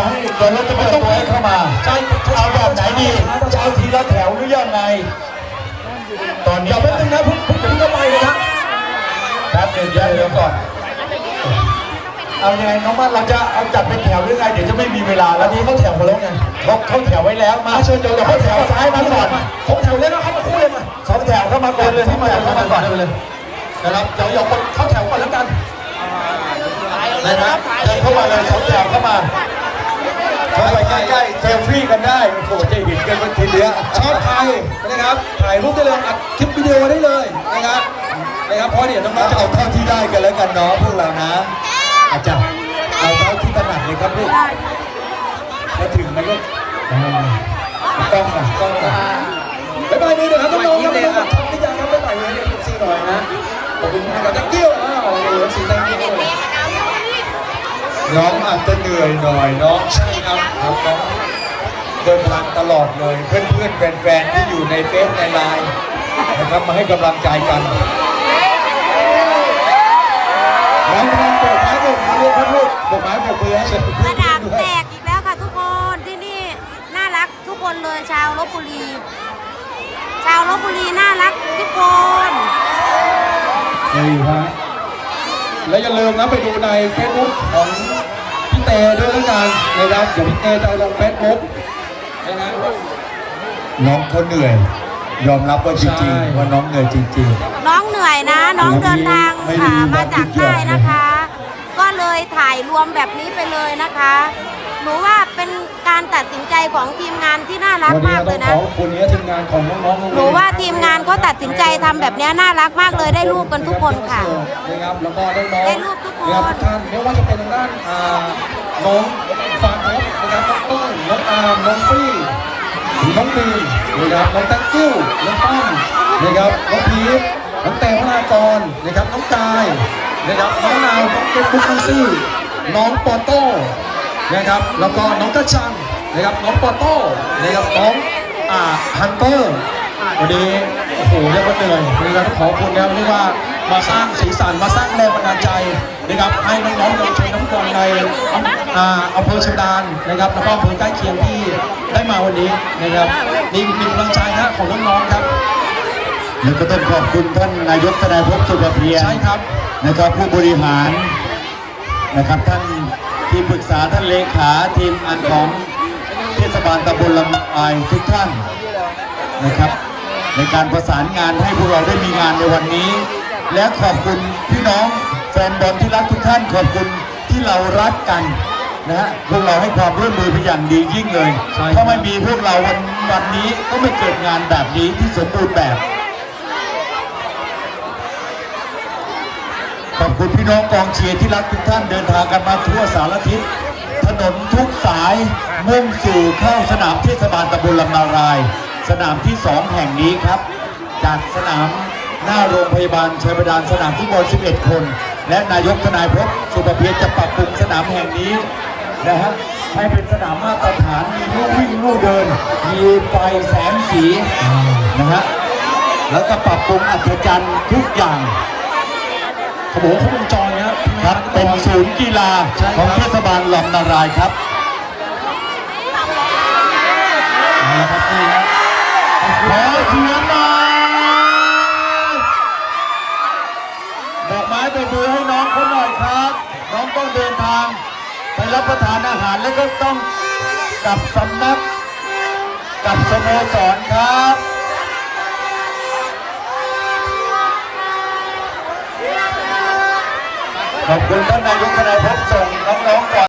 จะให้เดี๋ยวเราจะเปิดตัวให้เข้ามาใช่เอาแบบไหนดีจะเอาทีละแถวหรือยังไง ตอนนี้เดี๋ยวแป๊บนึงนะพุ่งพุ่งเดี๋ยวพุ่งเข้าไปเลยนะแป๊บหนึงเดี๋ยวเดี๋ยวก่อน เอายังไงน้องมันเราจะเอาจัดเป็นแถวหรือไงเดี๋ยวจะไม่มีเวลาแล้วนี่เขาแถวมาแล้วไงเขาเขาแถวไว้แล้วมามาเชิญเดี๋ยวเดี๋ยวเขาแถวซ้ายมาก่อนสองแถวเลยนะเข้ามาคู่เลยมาสองแถวเข้ามาก่อนเลยสองแถวเข้ามาก่อนเลยนะครับเดี๋ยวเดี๋ยวคนเข้าแถวก่อนแล้วกันนะครับเดินเข้ามาเลยสองแถวเข้ามา เข้าไปใกล้ๆเซลฟี่กันได้โอ้โหจะเห็นกันเป็นทีเดียวชอบใครนะครับถ่ายรูปได้เลยอัดคลิปวิดีโอได้เลยนะครับนะครับเพราะเดี๋ยวน้องเราๆจะจะเอาเอาเท่าที่ได้กันแล้วกันเนาะพวกเรานะอาจารย์เอาเท่าที่ถนัดเลยครับลูกจะถึงไหมลูกต้องอะต้องอะบ๊ายบายมือหน่อยครับน้องๆครับน้องๆครับทำได้ยังครับบ๊ายบายมือให้ซีหน่อยนะขอบคุณนะครับ thank you อ่าโอ้โหซี thank you น้องอาจจะเหนื่อยหน่อยเนาะใช่ครับครับน้องเดินทางตลอดเลย เพื่อนๆแฟนๆที่อยู่ในเฟซในไลน์นะครับมาให้กำลังใจกันน้องกำลังเปิดไม้เปิดมือครับลูกเปิดไม้เปิดมือให้เชิญกระดาษแตกอีกแล้วค่ะทุกคนที่นี่น่ารักทุกคนเลยชาวลบบุรี ชาวลบบุรีน่ารักทุกคนนี่ฮะ และอย่าลืมนะไปดูใน Facebook ของพี่เตด้วยแล้วกันนะครับเดี๋ยวพี่เตจะเอาลง Facebook นะฮะ น้องเขาเหนื่อย ยอมรับว่าจใช่ริงๆว่าน้องเหนื่อยจริง น้องเหนื่อยนะ น้องเดินทางไม่ได้ค่ะยินมาจากแบบทุกอย่างใต้นะคะ ก็เลยถ่ายรวมแบบนี้ไปเลยนะคะ หนูว่าเป็นการตัดสินใจของทีมงานที่น่ารักวันนี้มากเราเลต้อยงขนะอบคุณนี้ทีมงานของน้องๆโรงเรียนหนูว่าทีมงานเขาตัดสินใจทำแบบนี้น่ารักมากเลยได้รูปกันทุกคนค่ะนะครับแล้วก็ได้น้องได้รูปทุกคนนะครับทุกท่านไม่ว่าจะเป็นทางด้านอ่าน้องฟางครับนะครับน้องต้นน้องอาร์มน้องฟรีน้องบีนะครับน้องแตงกิ้วน้องปั้นนะครับน้องพีทน้องเตวนากรนะครับน้องกายนะครับน้องนาวน้องเกฟฟุกน้องซี่น้องปอโต้ นะครับ แล้วก็น้องกระชังนะครับ น้องปอโต้นะครับ น้องอ่าฮันเตอร์ วันนี้โอ้โหเรียกว่าเหนื่อยนะครับต้องขอบคุณนะครับที่ว่ามาสร้างสีสันมาสร้างแรงบันดาลใจนะครับให้น้องๆเยาวชนนักฟุตบอลในอ่าอำเภอชนดานนะครับแล้วก็อำเภอใกล้เคียงที่ได้มาวันนี้นะครับนี่มีกำลังใจนะของน้องๆครับๆแล้วก็ต้องขอบคุณท่านนายกทนายภพสุภเพียรใช่ครับนะครับผู้บริหารนะครับท่าน ที่ปรึกษาท่านเลขาทีมงานของเทศบาลตำบลลำปายทุกท่านนะครับ ในการประสานงานให้พวกเราได้มีงานในวันนี้ และขอบคุณพี่น้องแฟนบอลที่รักทุกท่านขอบคุณที่เรารักกันนะฮะพวกเราให้ความร่วมมือเป็นอย่างดียิ่งเลยใช่ครับถ้าไม่มีพวกเราวันวันนี้ก็ไม่เกิดงานแบบนี้ที่สมบูรณ์แบบ ขอบคุณพี่น้องกองเชียร์ที่รักทุกท่านเดินทางกันมาทั่วสารทิศถนนทุกสายมุ่งสู่เข้าสนามเทศบาลตำบลลำนาราย สนามที่สองแห่งนี้ครับ จากสนามหน้าโรงพยาบาลชัยบาดาลสนามฟุตบอล 11 คน และนายกทนายพบสุภเพียรจะปรับปรุงสนามแห่งนี้นะฮะให้เป็นสนามมาตรฐานมีลู่วิ่งลู่เดิน มีไฟแสงสีนะฮะแล้วก็ปรับปรุงอัศจรรย์ทุกอย่าง เขาบอกว่าเขาวงจรนะครับครับเป็นศูนย์กีฬาใช่ครับของเทศบาลลำนารายครับนะครับนี่นะขอเสียงหน่อยดอกไม้ไปมือให้น้องเขาหน่อยครับ น้องต้องเดินทาง ไปรับประทานอาหารแล้วก็ต้องกลับสำนักกลับสโมสรครับ ขอบคุณท่านนายกคณะพบส่ง